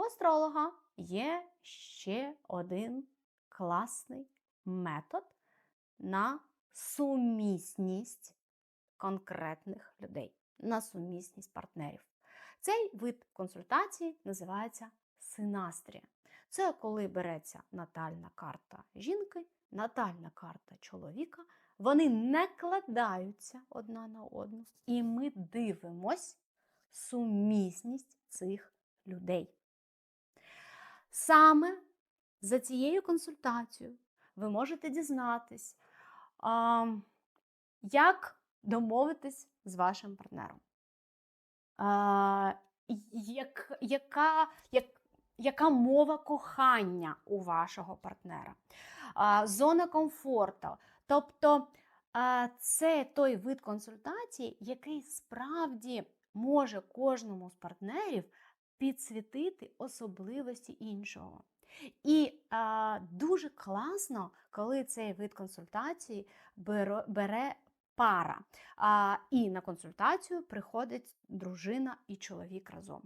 у астролога є ще один класний метод на сумісність конкретних людей, на сумісність партнерів. Цей вид консультації називається синастрія. Це коли береться натальна карта жінки, натальна карта чоловіка, вони не кладаються одна на одну, і ми дивимось сумісність цих людей. Саме за цією консультацією ви можете дізнатись, як домовитись з вашим партнером. Як, яка, як, яка мова кохання у вашого партнера, зона комфорту. Тобто це той вид консультації, який справді може кожному з партнерів підсвітити особливості іншого. І а, дуже класно, коли цей вид консультації бере, бере пара. А, і на консультацію приходить дружина і чоловік разом.